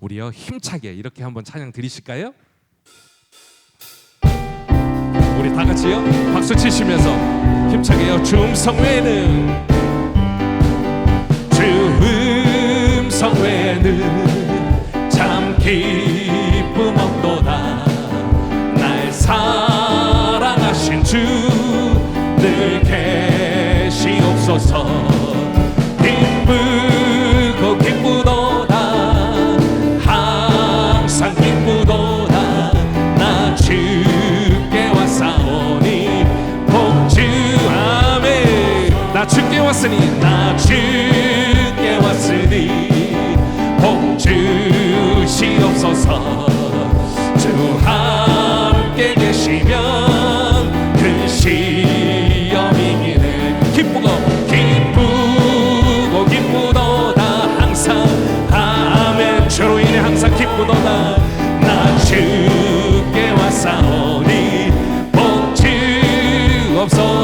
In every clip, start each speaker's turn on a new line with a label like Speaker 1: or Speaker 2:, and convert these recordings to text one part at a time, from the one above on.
Speaker 1: 우리여 힘차게 이렇게 한번 찬양 드리실까요? 우리 다 같이요? 박수 치시면서 힘차게요. 주성 외는 주성 외는 참 기쁨 없도다. listening.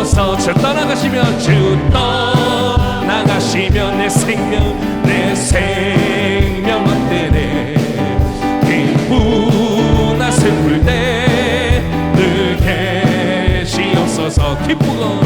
Speaker 1: 주소서. 주 떠나가시면 주 떠나가시면 내 생명 내 생명 만드네. 기쁜 아슬플 때늘 계시옵소서. 기쁘고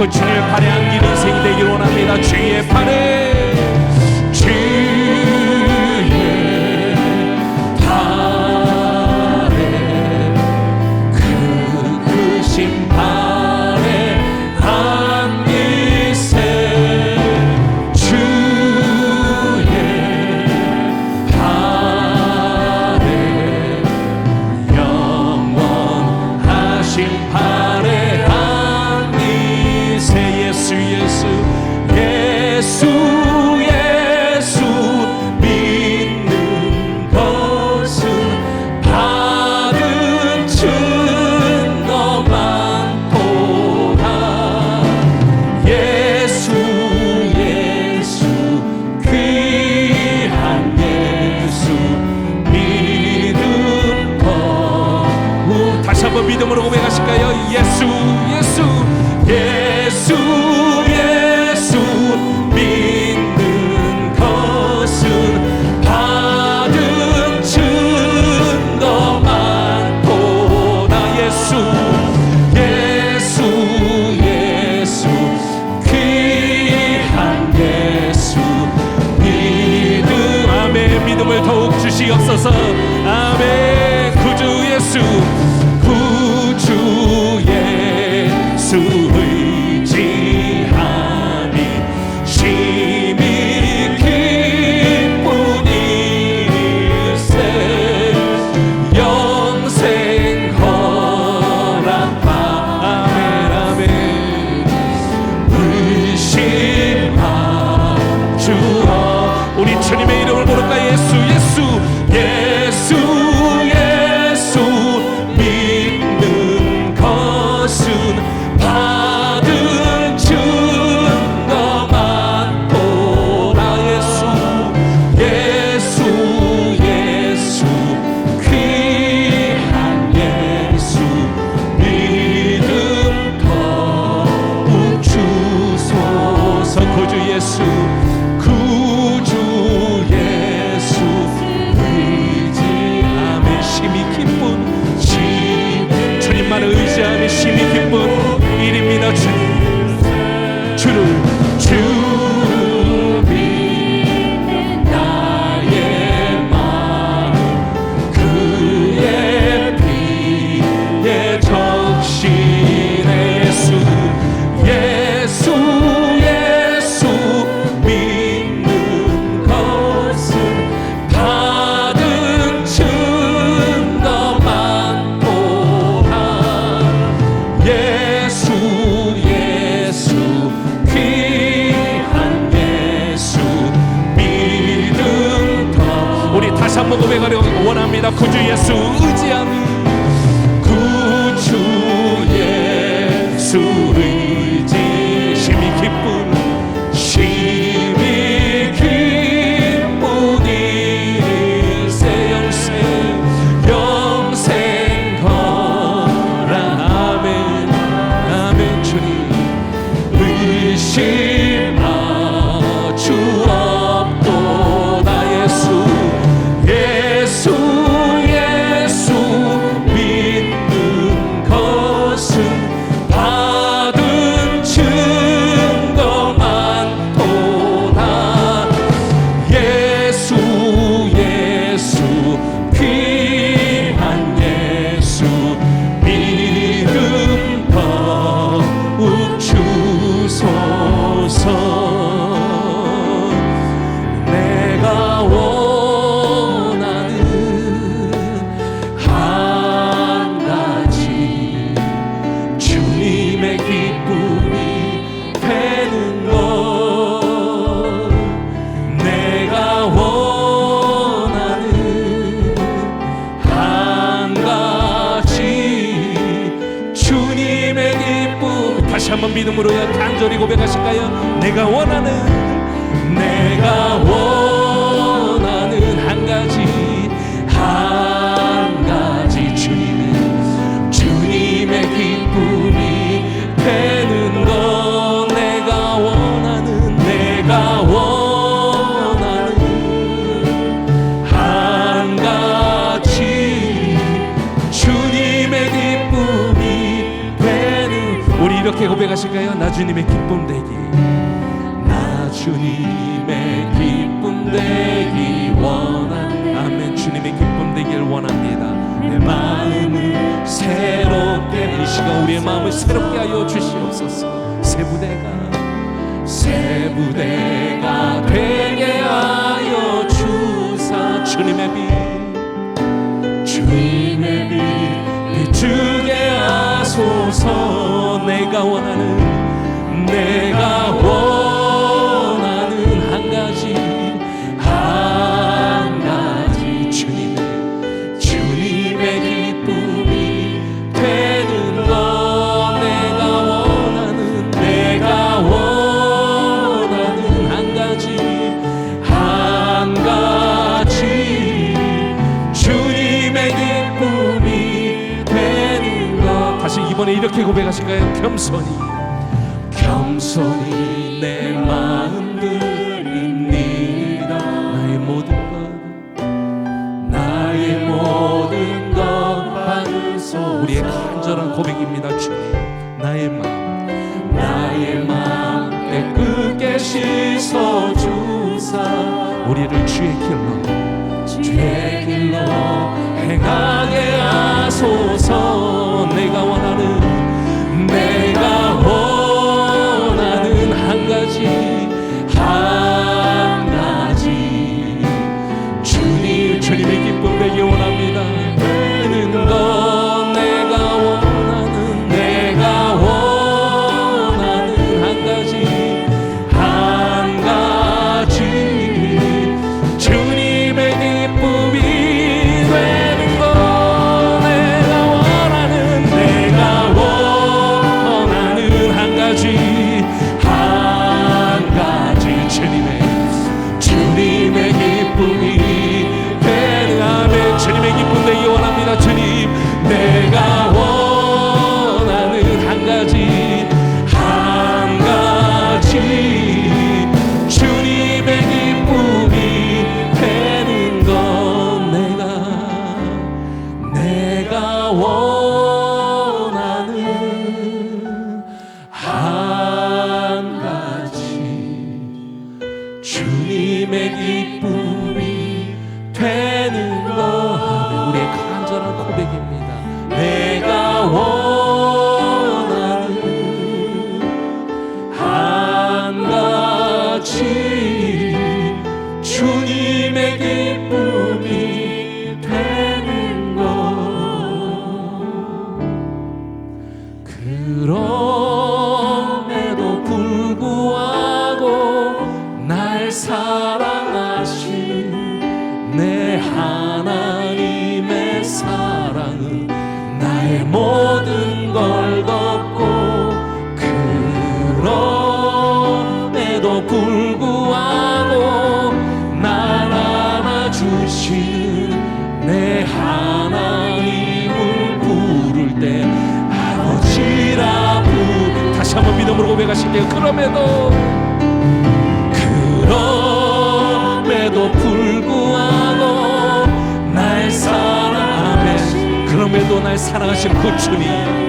Speaker 1: 그 주님의 발에 안기는 인생이 되길 원합니다. 주의 발에. Jesús. 믿음으로 간절히 고백하실까요? 내가 원하는 내가 원 이렇게 고백하실까요? 나 주님의 기쁨 되기. 나 주님의 기쁨 되기 원한 아멘. 주님의 기쁨 되기를 원합니다. 내 마음을 새롭게 이 시간 우리의 마음을 새롭게 하여 주시옵소서. 새 부대가 새 부대가 되게 하여 주사. 주님의 빛 주님의 빛 비추게 하소서 내가 원하는 내가 원하는 겸손히 겸손히 내 마음 드립니다. 나의 모든 것 나의 모든 것 받으소. 우리의 간절한 고백입니다 주님. 나의 마음 나의 마음 깨끗게 씻어 주사. 우리를 주의 길로 주의 길로 행하게 하소서 고백하실게요. 그럼에도 그럼에도 불구하고 날 사랑하며 그럼에도 날 사랑하신 그 주님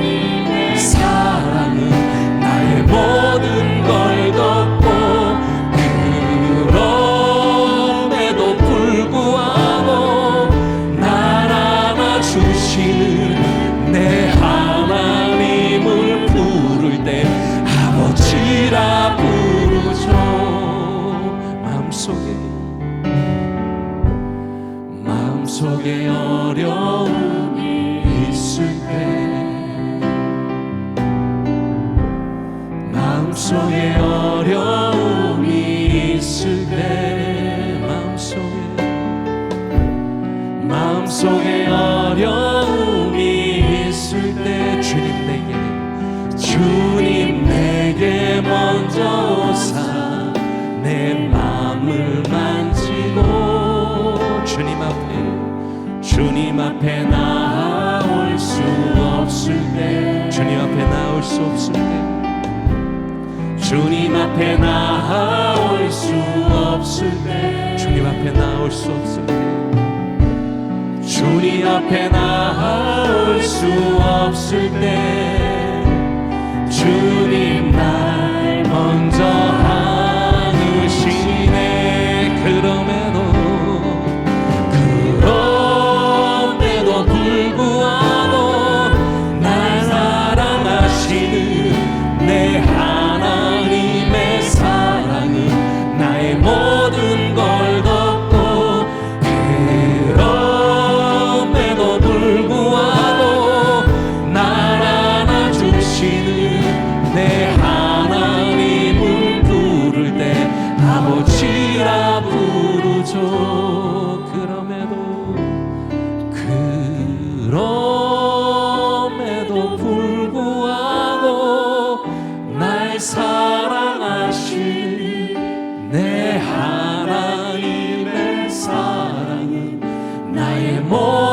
Speaker 1: 주님 앞에 주님 앞에 나올 수 없을 때 주님 앞에 나올 수 없을 때 주님 앞에 나올 수 없을 때 주님 앞에 나올 수 없을 때 주님 앞에 나올 수 없을 때 주님 날 사랑하시는 내 하나님의 사랑은 나의 모든